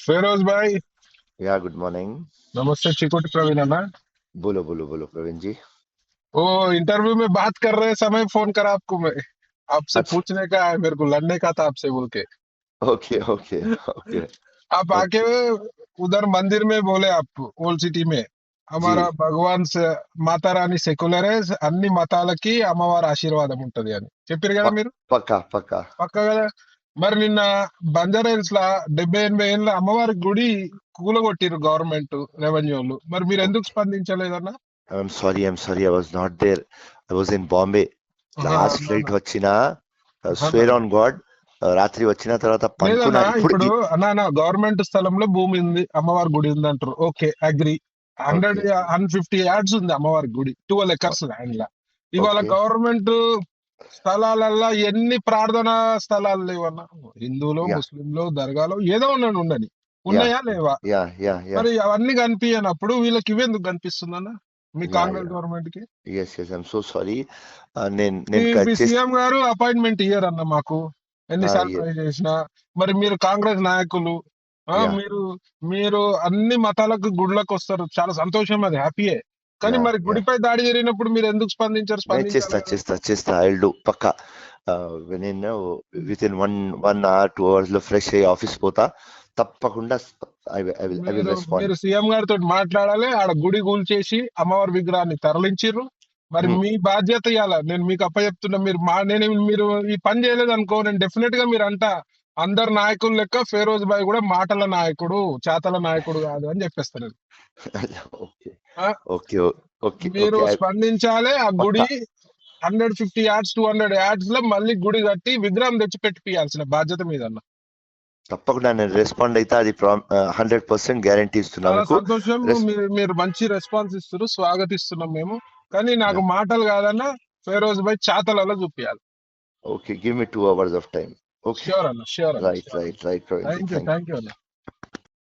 ఫిరోజ్ భాయ్ या good morning नमस्ते चिकोटी प्रवीण अन्ना बोलो बोलो बोलो प्रवीण जी वो इंटरव्यू में बात कर रहे समय फोन करा आपको मैं आपसे अच्छा। पूछने का है मेरे को लड़ने का था आपसे बोल के ओके ओके ओके आप आके उधर मंदिर में बोले आप ओल्ड सिटी में हमारा భగవాన్ స- మాతా రాణి సెక్యులర్ అన్ని మతాలకి అమ్మవారి ఆశీర్వాదం ఉంటది అని చెప్పారు కదా మీరు पक्का पक्का పక్క కదా మరి నిన్న బంజారాహిల్స్ లా డెబ్బై ఎనభై ఏళ్ళ అమ్మవారి గుడి కూలగొట్టిరు గవర్నమెంట్ రెవెన్యూలు మరి మీరు ఎందుకు స్పందించలేదన్నా? I'm sorry I'm sorry I was not there I was in Bombay last flight వచ్చిన స్వేర్ ఆన్ గాడ్ రాత్రి వచ్చిన తర్వాత లేదన్నా ఇప్పుడు అన్నా గవర్నమెంట్ స్థలంలో భూమి ఉంది అమ్మవారి గుడి ఉంది అంటారు. Okay agree hundred hundred fifty yards ఉంది అమ్మవారి గుడి టువల్ ఎకర్స్ ల్యాండ్ లా. ఇవాళ గవర్నమెంట్ స్థలాలల్లో ఎన్ని ప్రార్థనా స్థలాలు లేవన్నా? హిందువులు. ముస్లింలు దర్గాలు ఏదో ఉన్నాడు ఉండని. ఉన్నాయా లేవా? మరి అవన్నీ కనిపించినప్పుడు వీళ్ళకి ఇవేందుకు కనిపిస్తుందన్న? మీ కాంగ్రెస్. గవర్నమెంట్కి yes yes I'm so sorry నేను నేను సీఎం గారు అపాయింట్మెంట్ ఇయ్యరు అన్న మాకు. ఎన్నిసార్లు Ah, ట్రై చేసినా. మరి మీరు కాంగ్రెస్ నాయకులు. మీరు మీరు అన్ని మతాలకు గుడ్లకు వస్తారు చాలా సంతోషం అది హ్యాపీయే కానీ మరి. గుడిపై దాడి జరిగినప్పుడు మీరు ఎందుకు స్పందించారు? చేస్తా? చేస్తా చేస్తా. ఐ డూ పక్కా. నేను within one one hour two అవర్స్లో ఫ్రెష్ అయ్యి ఆఫీస్ పోతా. తప్పకుండా మీరు సీఎం గారితో మాట్లాడాలి. ఆడ గుడి కూల్చేసి అమ్మవారి విగ్రహాన్ని తరలించిర్రు. మరి. మీ బాధ్యత ఇవ్వాల నేను మీకు అప్పచెప్తున్నా. మీరు మా నేను మీరు ఈ పని చేయలేదు అనుకో నేను డెఫినెట్గా మీరు అంట అందరు నాయకులు లెక్క ఫేరోజ్ బాయ్ కూడా మాటల నాయకుడు చేతల నాయకుడు కాదు అని ఓకే మీరు స్పందించాలి ఆ గుడి hundred fifty yards two hundred యార్డ్స్లో మళ్ళీ గుడి కట్టి విగ్రహం తెచ్చి పెట్టిపియాల్సిన బాధ్యత మీద తప్పకుండా నేను రెస్పాండ్ అయితే అది హండ్రెడ్ పర్సెంట్ గ్యారంటీ ఇస్తున్నా చాలా మీకు. సంతోషం. Res- మీరు మీరు మంచి రెస్పాన్స్ ఇస్తారు స్వాగతిస్తున్నాం మేము. కానీ నాకు మాటలు కాదన్న ఫేరోజ్ భాయ్ చాతలలో చూపించాలి okay give me two hours of time Okay. Sure, Allah. Sure. Allah. Right, sure. right, right. Praveen ji. Thank you. Thank you, Allah.